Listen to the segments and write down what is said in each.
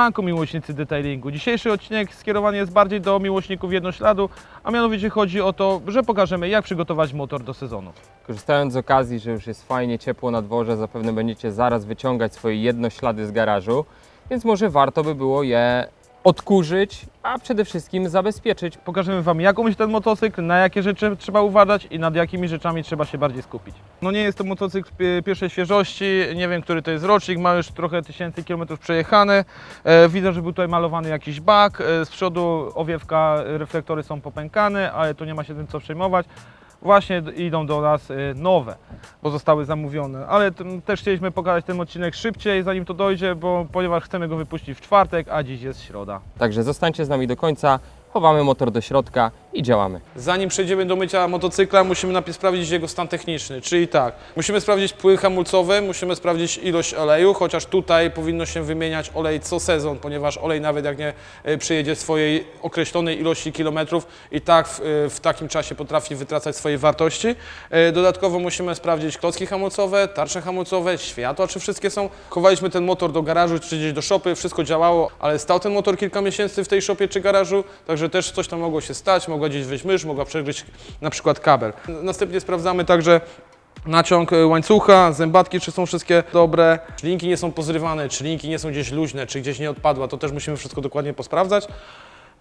Siemanko miłośnicy detailingu. Dzisiejszy odcinek skierowany jest bardziej do miłośników jednośladu, a mianowicie chodzi o to, że pokażemy jak przygotować motor do sezonu. Korzystając z okazji, że już jest fajnie ciepło na dworze, zapewne będziecie zaraz wyciągać swoje jednoślady z garażu, więc może warto by było je odkurzyć, a przede wszystkim zabezpieczyć. Pokażemy Wam jak umyć ten motocykl, na jakie rzeczy trzeba uważać i nad jakimi rzeczami trzeba się bardziej skupić. No nie jest to motocykl pi- pierwszej świeżości, nie wiem który to jest rocznik, ma już trochę tysięcy kilometrów przejechany. E, widzę, że był tutaj malowany jakiś bak, e, z przodu owiewka, reflektory są popękane, ale to nie ma się tym co przejmować. Właśnie idą do nas e, nowe, bo zostały zamówione, ale też chcieliśmy pokazać ten odcinek szybciej, zanim to dojdzie, bo ponieważ chcemy go wypuścić w czwartek, a dziś jest środa. Także zostańcie z nami do końca, chowamy motor do środka i działamy. Zanim przejdziemy do mycia motocykla, musimy najpierw sprawdzić jego stan techniczny, czyli tak, musimy sprawdzić płyn hamulcowy, musimy sprawdzić ilość oleju, chociaż tutaj powinno się wymieniać olej co sezon, ponieważ olej nawet jak nie e, przyjedzie swojej określonej ilości kilometrów i tak w, e, w takim czasie potrafi wytracać swoje wartości. E, Dodatkowo musimy sprawdzić klocki hamulcowe, tarcze hamulcowe, światła, czy wszystkie są. Chowaliśmy ten motor do garażu, czy gdzieś do szopy, wszystko działało, ale stał ten motor kilka miesięcy w tej szopie czy garażu, także też coś tam mogło się stać, mogła gdzieś wyjść mysz, mogła przegryźć na przykład kabel. Następnie sprawdzamy także naciąg e, łańcucha, zębatki, czy są wszystkie dobre, czy linki nie są pozrywane, czy linki nie są gdzieś luźne, czy gdzieś nie odpadła, to też musimy wszystko dokładnie posprawdzać.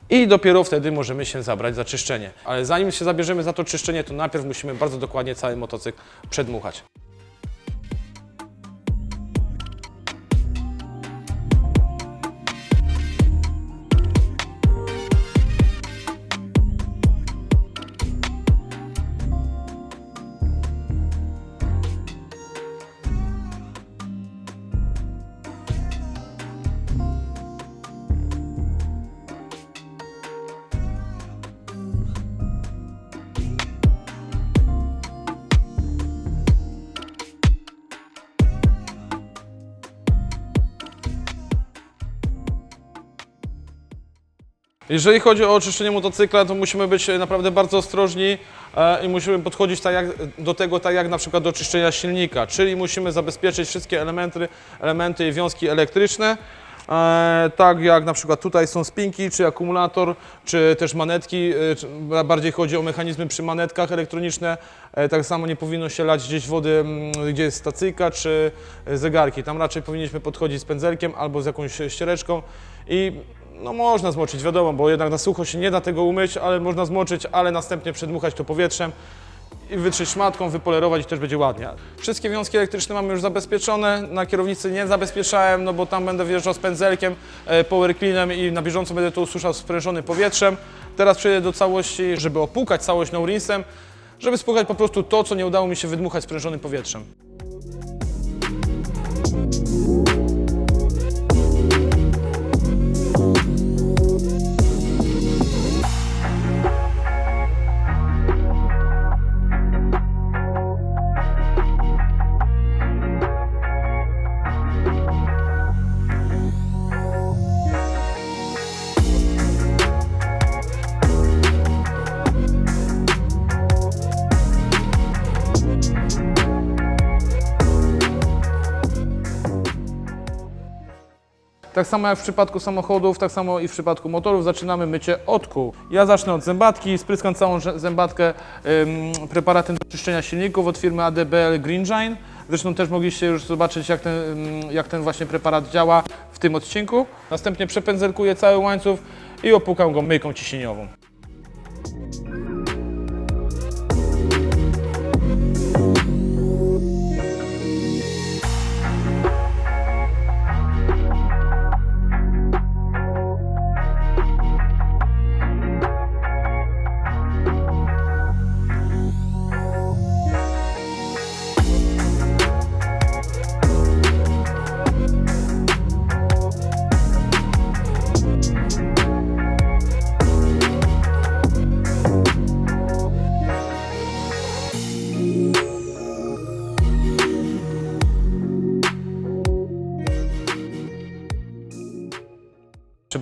I dopiero wtedy możemy się zabrać za czyszczenie. Ale zanim się zabierzemy za to czyszczenie, to najpierw musimy bardzo dokładnie cały motocykl przedmuchać. Jeżeli chodzi o oczyszczenie motocykla, to musimy być e, naprawdę bardzo ostrożni e, i musimy podchodzić tak jak, do tego tak jak na przykład do czyszczenia silnika, czyli musimy zabezpieczyć wszystkie elementy, elementy i wiązki elektryczne, e, tak jak na przykład tutaj są spinki, czy akumulator, czy też manetki, bardziej chodzi o mechanizmy przy manetkach elektroniczne, tak samo nie powinno się lać gdzieś wody, gdzie jest stacyjka, czy zegarki, tam raczej powinniśmy podchodzić z pędzelkiem albo z jakąś ściereczką i no można zmoczyć, wiadomo, bo jednak na sucho się nie da tego umyć, ale można zmoczyć, ale następnie przedmuchać to powietrzem i wytrzeć szmatką, wypolerować i też będzie ładnie. Wszystkie wiązki elektryczne mamy już zabezpieczone, na kierownicy nie zabezpieczałem, no bo tam będę wjeżdżał z pędzelkiem, e, power cleanem i na bieżąco będę to ususzał sprężonym powietrzem. Teraz przejdę do całości, żeby opłukać całość no rinsem, żeby spłukać po prostu to, co nie udało mi się wydmuchać sprężonym powietrzem. Tak samo jak w przypadku samochodów, tak samo i w przypadku motorów zaczynamy mycie od kół. Ja zacznę od zębatki, spryskam całą zębatkę ym, preparatem do czyszczenia silników od firmy ADBL Greengiant. Zresztą też mogliście już zobaczyć jak ten, jak ten właśnie preparat działa w tym odcinku. Następnie przepędzelkuję cały łańcuch i opłukam go myjką ciśnieniową.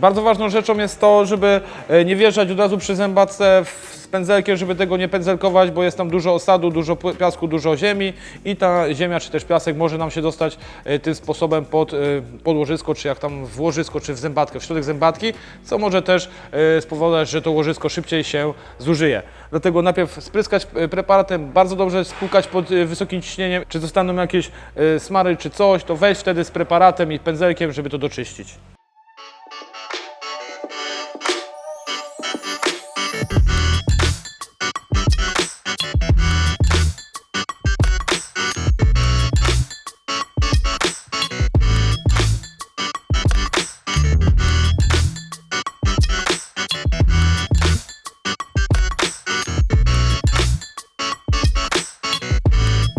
Bardzo ważną rzeczą jest to, żeby e, nie wjeżdżać od razu przy zębatce z pędzelkiem, żeby tego nie pędzelkować, bo jest tam dużo osadu, dużo pi- piasku, dużo ziemi i ta ziemia czy też piasek może nam się dostać e, tym sposobem pod, e, pod łożysko, czy jak tam w łożysko, czy w zębatkę, w środek zębatki, co może też spowodować, że to łożysko szybciej się zużyje. Dlatego najpierw spryskać preparatem, bardzo dobrze spłukać pod wysokim ciśnieniem, czy zostaną jakieś smary czy coś, to wejść wtedy z preparatem i pędzelkiem, żeby to doczyścić.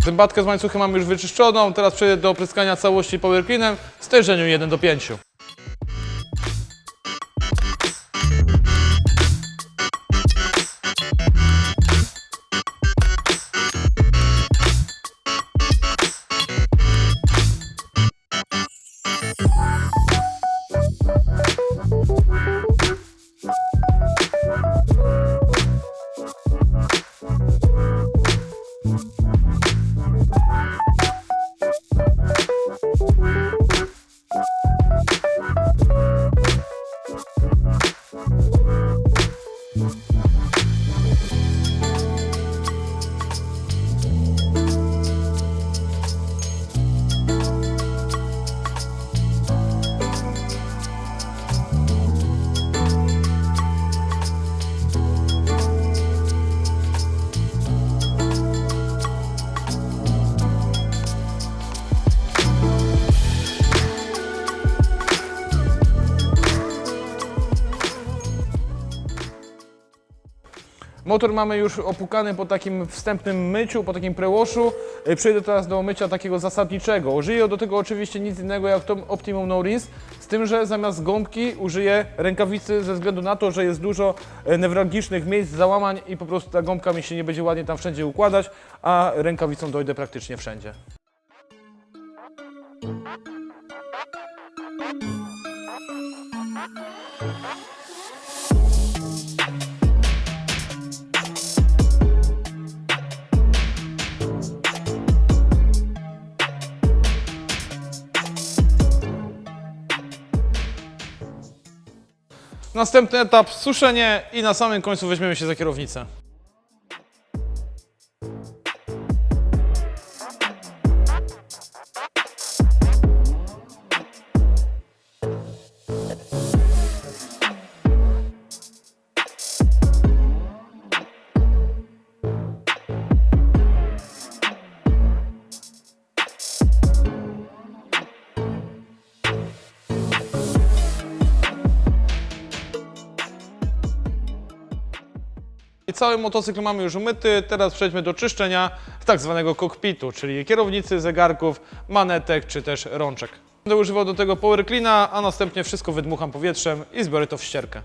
Zębatkę z łańcuchem mamy już wyczyszczoną, teraz przejdę do opryskania całości power cleanem w stężeniu 1 do 5. Motor mamy już opukany po takim wstępnym myciu, po takim prewashu. Y, Przejdę teraz do mycia takiego zasadniczego. Użyję do tego oczywiście nic innego jak to Optimum No Rinse, z tym, że zamiast gąbki użyję rękawicy ze względu na to, że jest dużo e, newralgicznych miejsc, załamań i po prostu ta gąbka mi się nie będzie ładnie tam wszędzie układać, a rękawicą dojdę praktycznie wszędzie. Następny etap suszenie i na samym końcu weźmiemy się za kierownicę. Cały motocykl mamy już umyty, teraz przejdźmy do czyszczenia tak zwanego kokpitu, czyli kierownicy, zegarków, manetek czy też rączek. Będę używał do tego power cleana, a następnie wszystko wydmucham powietrzem i zbiorę to w ścierkę.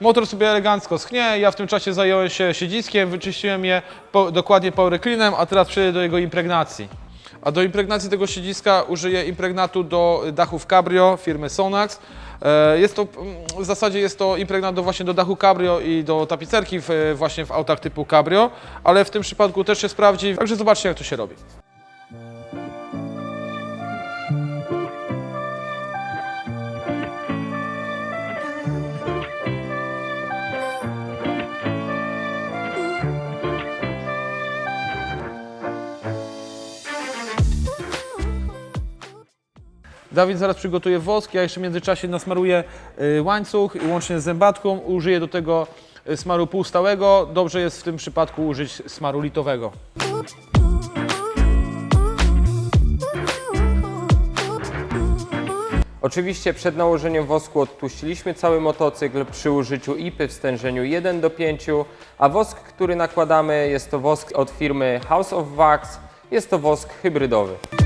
Motor sobie elegancko schnie, ja w tym czasie zająłem się siedziskiem, wyczyściłem je po, dokładnie power cleanem, a teraz przejdę do jego impregnacji. A do impregnacji tego siedziska użyję impregnatu do dachów Cabrio firmy Sonax. E, Jest to, w zasadzie jest to impregnat do, właśnie do dachu Cabrio i do tapicerki w, właśnie w autach typu Cabrio, ale w tym przypadku też się sprawdzi, także zobaczcie jak to się robi. Dawid zaraz przygotuje wosk, ja jeszcze w międzyczasie nasmaruję y, łańcuch i łącznie z zębatką użyję do tego y, smaru półstałego. Dobrze jest w tym przypadku użyć smaru litowego. Oczywiście przed nałożeniem wosku odtłuściliśmy cały motocykl przy użyciu IPy w stężeniu 1 do 5, a wosk, który nakładamy jest to wosk od firmy House of Wax. Jest to wosk hybrydowy.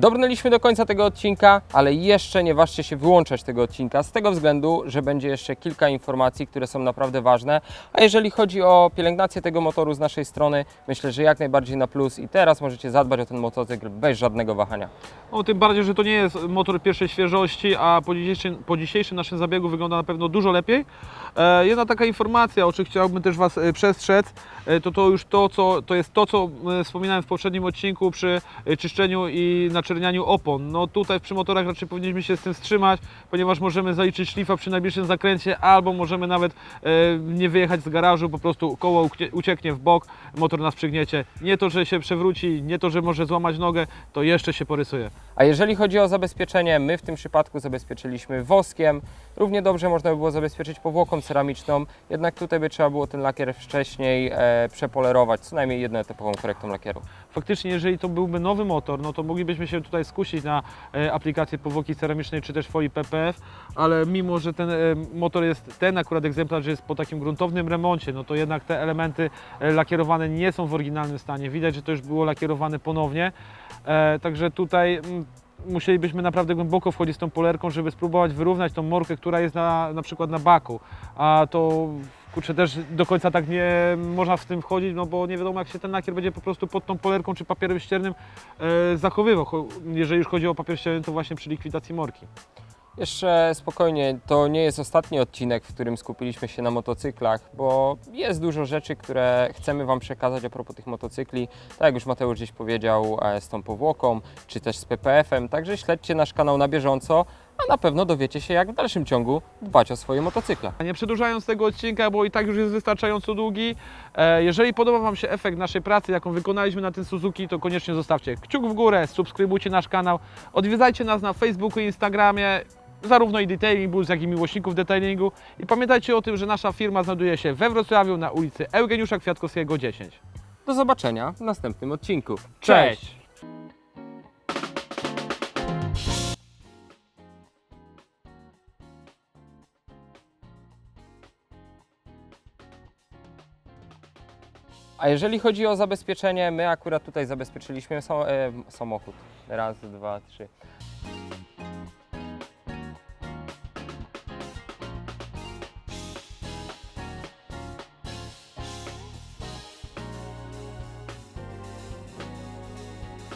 Dobrnęliśmy do końca tego odcinka, ale jeszcze nie ważcie się wyłączać tego odcinka z tego względu, że będzie jeszcze kilka informacji, które są naprawdę ważne. A jeżeli chodzi o pielęgnację tego motoru z naszej strony, myślę, że jak najbardziej na plus i teraz możecie zadbać o ten motocykl bez żadnego wahania. No, tym bardziej, że to nie jest motor pierwszej świeżości, a po dzisiejszym, po dzisiejszym naszym zabiegu wygląda na pewno dużo lepiej. E, jedna taka informacja, o czym chciałbym też Was e, przestrzec, e, to to już to, co, to jest to, co e, wspominałem w poprzednim odcinku przy e, czyszczeniu i naczernianiu opon. No tutaj przy motorach raczej powinniśmy się z tym wstrzymać, ponieważ możemy zaliczyć szlifa przy najbliższym zakręcie, albo możemy nawet e, nie wyjechać z garażu, po prostu koło ucieknie w bok, motor nas przygniecie. Nie to, że się przewróci, nie to, że może złamać nogę, to jeszcze się porysuje. A jeżeli chodzi o zabezpieczenie, my w tym przypadku zabezpieczyliśmy woskiem. Równie dobrze można by było zabezpieczyć powłoką ceramiczną, jednak tutaj by trzeba było ten lakier wcześniej e, przepolerować, co najmniej jednoetapową korektą lakieru. faktycznie, jeżeli to byłby nowy motor, no to moglibyśmy się tutaj skusić na e, aplikację powłoki ceramicznej czy też folii PPF, ale mimo, że ten e, motor jest, ten akurat egzemplarz jest po takim gruntownym remoncie, no to jednak te elementy e, lakierowane nie są w oryginalnym stanie. Widać, że to już było lakierowane ponownie, także tutaj mm, musielibyśmy naprawdę głęboko wchodzić z tą polerką, żeby spróbować wyrównać tą morkę, która jest na, na przykład na baku, a to kurczę też do końca tak nie można w tym wchodzić, no bo nie wiadomo jak się ten lakier będzie po prostu pod tą polerką czy papierem ściernym e, zachowywał. Cho- Jeżeli już chodzi o papier ścierny, to właśnie przy likwidacji morki. Jeszcze spokojnie, to nie jest ostatni odcinek, w którym skupiliśmy się na motocyklach, bo jest dużo rzeczy, które chcemy Wam przekazać a propos tych motocykli. Tak jak już Mateusz gdzieś powiedział, e, z tą powłoką, czy też z PPF-em. Także śledźcie nasz kanał na bieżąco, a na pewno dowiecie się, jak w dalszym ciągu dbać o swoje motocykle. Nie przedłużając tego odcinka, bo i tak już jest wystarczająco długi, e, jeżeli podoba Wam się efekt naszej pracy, jaką wykonaliśmy na tym Suzuki, to koniecznie zostawcie kciuk w górę, subskrybujcie nasz kanał, odwiedzajcie nas na Facebooku i Instagramie, zarówno i Detailing Bulls, jak i miłośników detailingu i pamiętajcie o tym, że nasza firma znajduje się we Wrocławiu na ulicy Eugeniusza Kwiatkowskiego 10. Do zobaczenia w następnym odcinku. Cześć! A jeżeli chodzi o zabezpieczenie, my akurat tutaj zabezpieczyliśmy e, samochód. Raz, dwa, trzy.